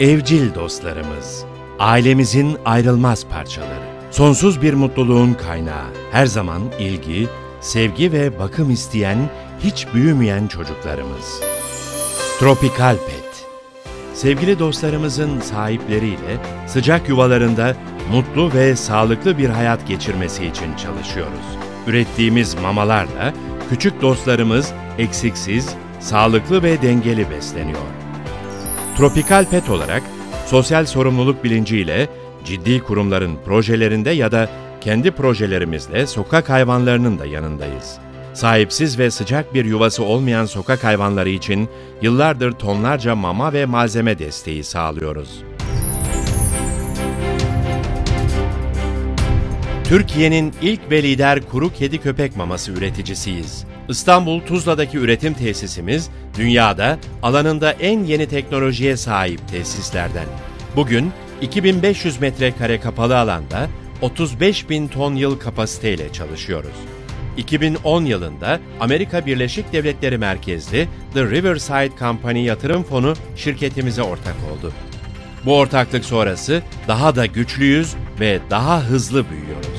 Evcil dostlarımız, ailemizin ayrılmaz parçaları. Sonsuz bir mutluluğun kaynağı, her zaman ilgi, sevgi ve bakım isteyen, hiç büyümeyen çocuklarımız. Tropikal Pet Sevgili dostlarımızın sahipleriyle sıcak yuvalarında mutlu ve sağlıklı bir hayat geçirmesi için çalışıyoruz. Ürettiğimiz mamalarla küçük dostlarımız eksiksiz, sağlıklı ve dengeli besleniyor. Tropikal Pet olarak sosyal sorumluluk bilinciyle ciddi kurumların projelerinde ya da kendi projelerimizle sokak hayvanlarının da yanındayız. Sahipsiz ve sıcak bir yuvası olmayan sokak hayvanları için yıllardır tonlarca mama ve malzeme desteği sağlıyoruz. Türkiye'nin ilk ve lider kuru kedi köpek maması üreticisiyiz. İstanbul Tuzla'daki üretim tesisimiz dünyada alanında en yeni teknolojiye sahip tesislerden. Bugün 2500 metrekare kapalı alanda 35 bin ton yıl kapasiteyle çalışıyoruz. 2010 yılında Amerika Birleşik Devletleri merkezli The Riverside Company yatırım fonu şirketimize ortak oldu. Bu ortaklık sonrası daha da güçlüyüz ve daha hızlı büyüyoruz.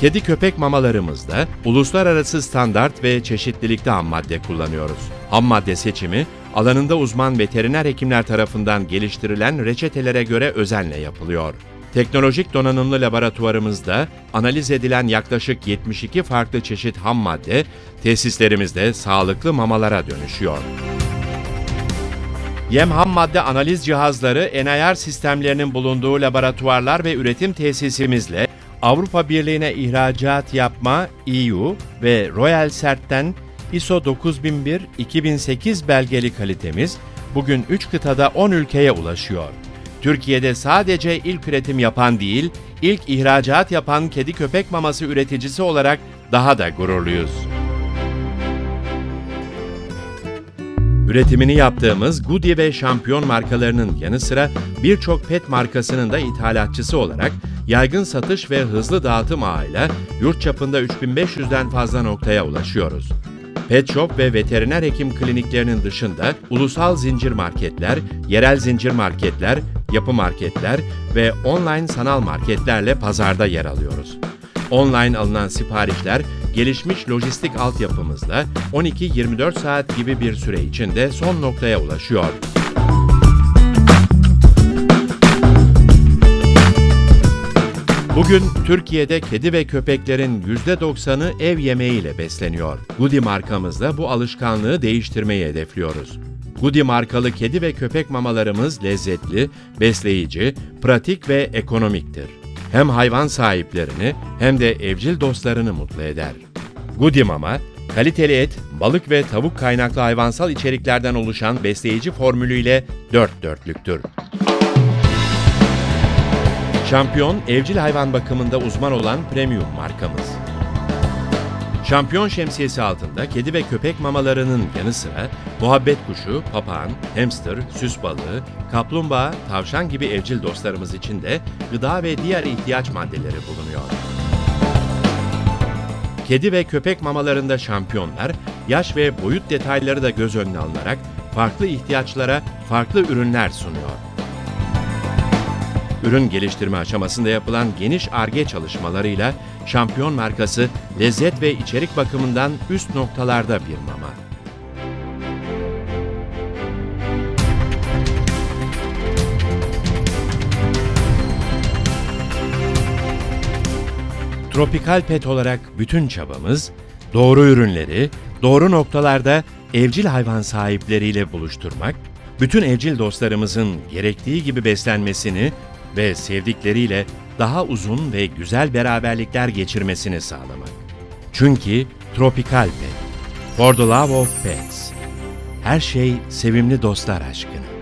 Kedi köpek mamalarımızda uluslararası standart ve çeşitlilikte ham madde kullanıyoruz. Ham madde seçimi alanında uzman veteriner hekimler tarafından geliştirilen reçetelere göre özenle yapılıyor. Teknolojik donanımlı laboratuvarımızda analiz edilen yaklaşık 72 farklı çeşit ham madde tesislerimizde sağlıklı mamalara dönüşüyor. Yem ham madde analiz cihazları NIR sistemlerinin bulunduğu laboratuvarlar ve üretim tesisimizle Avrupa Birliği'ne ihracat yapma EU ve Royal Sert'ten ISO 9001-2008 belgeli kalitemiz bugün 3 kıtada 10 ülkeye ulaşıyor. Türkiye'de sadece ilk üretim yapan değil, ilk ihracat yapan kedi köpek maması üreticisi olarak daha da gururluyuz. Üretimini yaptığımız Goody ve Şampiyon markalarının yanı sıra birçok pet markasının da ithalatçısı olarak yaygın satış ve hızlı dağıtım ağıyla yurt çapında 3500'den fazla noktaya ulaşıyoruz. Pet Shop ve veteriner hekim kliniklerinin dışında ulusal zincir marketler, yerel zincir marketler, yapı marketler ve online sanal marketlerle pazarda yer alıyoruz. Online alınan siparişler gelişmiş lojistik altyapımızla 12-24 saat gibi bir süre içinde son noktaya ulaşıyor. Bugün Türkiye'de kedi ve köpeklerin %90'ı ev yemeğiyle besleniyor. Goody markamızla bu alışkanlığı değiştirmeyi hedefliyoruz. Goody markalı kedi ve köpek mamalarımız lezzetli, besleyici, pratik ve ekonomiktir. Hem hayvan sahiplerini hem de evcil dostlarını mutlu eder. Goody Mama, kaliteli et, balık ve tavuk kaynaklı hayvansal içeriklerden oluşan besleyici formülüyle dört dörtlüktür. Şampiyon, evcil hayvan bakımında uzman olan premium markamız. Şampiyon şemsiyesi altında kedi ve köpek mamalarının yanı sıra muhabbet kuşu, papağan, hamster, süs balığı, kaplumbağa, tavşan gibi evcil dostlarımız için de gıda ve diğer ihtiyaç maddeleri bulunuyor. Kedi ve köpek mamalarında şampiyonlar, yaş ve boyut detayları da göz önüne alınarak farklı ihtiyaçlara farklı ürünler sunuyor. Ürün geliştirme aşamasında yapılan geniş ARGE çalışmalarıyla şampiyon markası lezzet ve içerik bakımından üst noktalarda bir mama. Tropikal Pet olarak bütün çabamız doğru ürünleri doğru noktalarda evcil hayvan sahipleriyle buluşturmak, bütün evcil dostlarımızın gerektiği gibi beslenmesini ve sevdikleriyle daha uzun ve güzel beraberlikler geçirmesini sağlamak. Çünkü Tropikal Pet, For the Love of Pets, her şey sevimli dostlar aşkına.